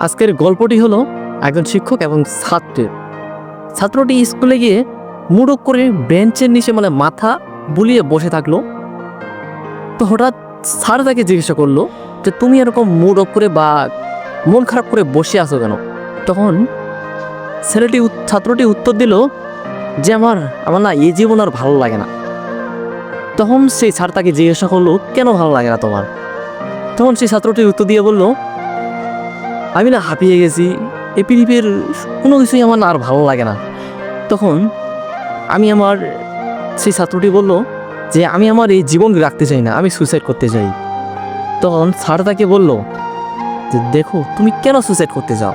আজকের গল্পটি হলো একজন শিক্ষক এবং ছাত্রের। ছাত্রটি স্কুলে গিয়ে মুড়ক করে বেঞ্চের নিচে মানে মাথা বুলিয়ে বসে থাকল। তো হঠাৎ স্যার তাকে জিজ্ঞাসা করল যে, তুমি এরকম মুড অফ করে বা মন খারাপ করে বসে আছো কেন? তখন ছেলেটি ছাত্রটি উত্তর দিল যে, আমার আমার না এই জীবন আর ভালো লাগে না। তখন সেই স্যার তাকে জিজ্ঞাসা করল, কেন ভালো লাগে না তোমার? তখন সেই ছাত্রটি উত্তর দিয়ে বলল আমি না হাঁপিয়ে গেছি। এই পৃথিবীর কোনো কিছুই আমার আর ভালো লাগে না। তখন আমি আমার সেই ছাত্রটি বলল যে, আমি আমার এই জীবন রাখতে চাই না, আমি সুইসাইড করতে চাই। তখন স্যার তাকে বলল যে, দেখো, তুমি কেন সুইসাইড করতে চাও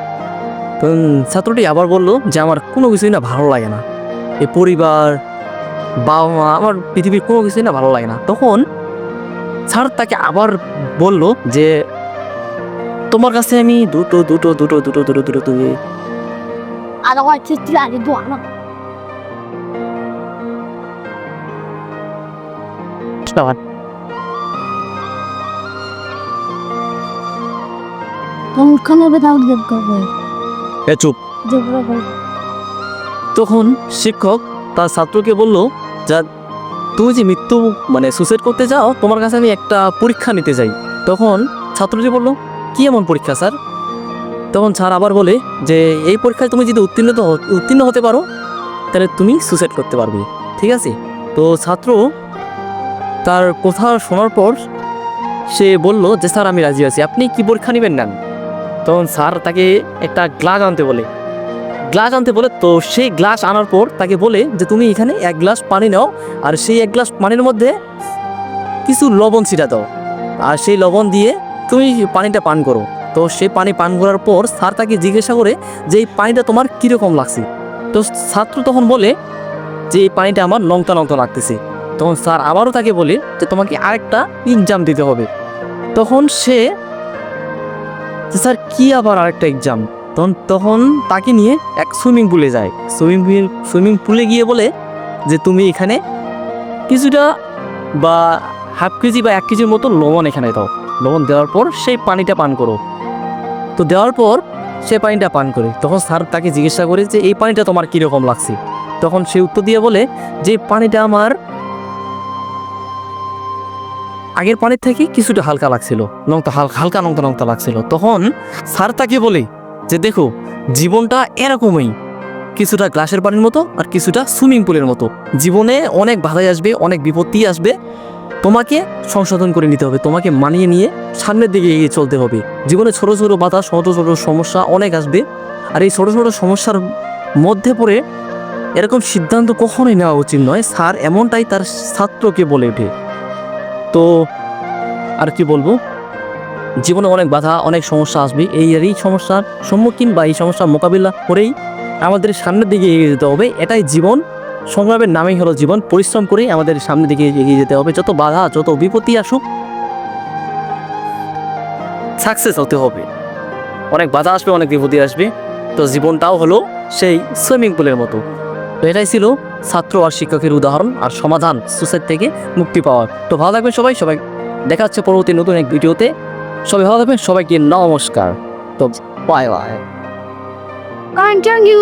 তখন ছাত্রটি আবার বলল যে, আমার কোনো কিছুই না ভালো লাগে না। এই পরিবার বাবা মা আমার পৃথিবীর কোনো কিছুই না ভালো লাগে না। তখন স্যার তাকে আবার বলল যে তোমার কাছে আমি দুটো দুটো দুটো দুটো দুটো দুটো আরও হচ্ছে আগে করবে এ চুপ। তখন শিক্ষক তার ছাত্রকে বলল যা তুমি যে মৃত্যু মানে সুসাইড করতে চাও তোমার কাছে আমি একটা পরীক্ষা নিতে চাই তখন ছাত্রটি বলল কি এমন পরীক্ষা, স্যার? তখন স্যার আবার বলে যে, এই পরীক্ষায় তুমি যদি উত্তীর্ণ উত্তীর্ণ হতে পারো, তাহলে তুমি সুসাইড করতে পারবে, ঠিক আছে? তো ছাত্র তার কথা শোনার পর সে বলল যে, স্যার, আমি রাজি আছি, আপনি কি পরীক্ষা নেবেন নেন তখন স্যার তাকে একটা গ্লাস আনতে বলে। গ্লাস আনতে বলে, তো সেই গ্লাস আনার পর তাকে বলে যে, তুমি এখানে এক গ্লাস পানি নাও, আর সেই এক গ্লাস পানির মধ্যে কিছু লবণ ছিটা দাও। আর সেই লবণ দিয়ে তুমি পানিটা পান করো। তো সেই পানি পান করার পর স্যার তাকে জিজ্ঞাসা করে যে এই পানিটা তোমার কীরকম লাগছে? তো ছাত্র তখন বলে, যে এই পানিটা আমার নংতা নংতা লাগতেছে। তখন স্যার আবারও তাকে বলে যে তোমাকে আরেকটা এক্সাম দিতে হবে। তখন সে স্যার কি আবার আরেকটা এক্সাম তখন তখন তাকে নিয়ে এক সুইমিং পুলে যায়। সুইমিং পুল সুইমিং পুলে গিয়ে বলে যে তুমি এখানে কিছুটা বা হাফ কেজি বা এক কেজির মতো লবণ এখানে দাও। লবণ দেওয়ার পর সেই পানিটা পান করো। তো দেওয়ার পর সে পানিটা পান করে। তখন স্যার তাকে জিজ্ঞাসা করে যে, এই পানিটা তোমার কীরকম লাগছে? তখন সে উত্তর দিয়ে বলে, যে পানিটা আমার আগের পানির থেকে কিছুটা হালকা লাগছিল, নংতা হালকা হালকা নংতা নংতা লাগছিল। তখন স্যার তাকে বলে যে, দেখো, জীবনটা এরকমই, কিছুটা গ্লাসের পানির মতো আর কিছুটা সুইমিং পুলের মতো। জীবনে অনেক বাধাই আসবে, অনেক বিপত্তি আসবে তোমাকে সংশোধন করে নিতে হবে, তোমাকে মানিয়ে নিয়ে সামনের দিকে এগিয়ে চলতে হবে। জীবনে ছোট ছোট বাধা, ছোট ছোট সমস্যা অনেক আসবে। আর এই ছোট ছোট সমস্যার মধ্যে পড়ে এরকম সিদ্ধান্ত কখনোই নেওয়া উচিত নয়। স্যার এমনটাই তার ছাত্রকে বলে ওঠে। তো আর কি বলব? জীবনে অনেক বাধা, অনেক সমস্যা আসবে। এই আর এই সমস্যার সম্মুখীন বা এই সমস্যার মোকাবিলা করেই আমাদের সামনের দিকে এগিয়ে যেতে হবে। এটাই জীবন। সংগ্রামের নামেই হলো জীবন। পরিশ্রম করেই আমাদের সামনের দিকে এগিয়ে যেতে হবে। যত বাধা, যত বিপত্তি আসুক সাকসেস হতে হবে। অনেক বাধা আসবে, অনেক বিপত্তি আসবে। তো জীবনটাও হলো সেই সুইমিং পুলের মতো। তো এটাই ছিল ছাত্র আর শিক্ষকের উদাহরণ আর সমাধান সুসাইড থেকে মুক্তি পাওয়ার। তো ভালো থাকবেন সবাই সবাই দেখা হচ্ছে পরবর্তী নতুন এক ভিডিওতে। সবাই ভালো থাকবেন, সবাইকে নমস্কার। তো বাই বাই কন্টিনিউ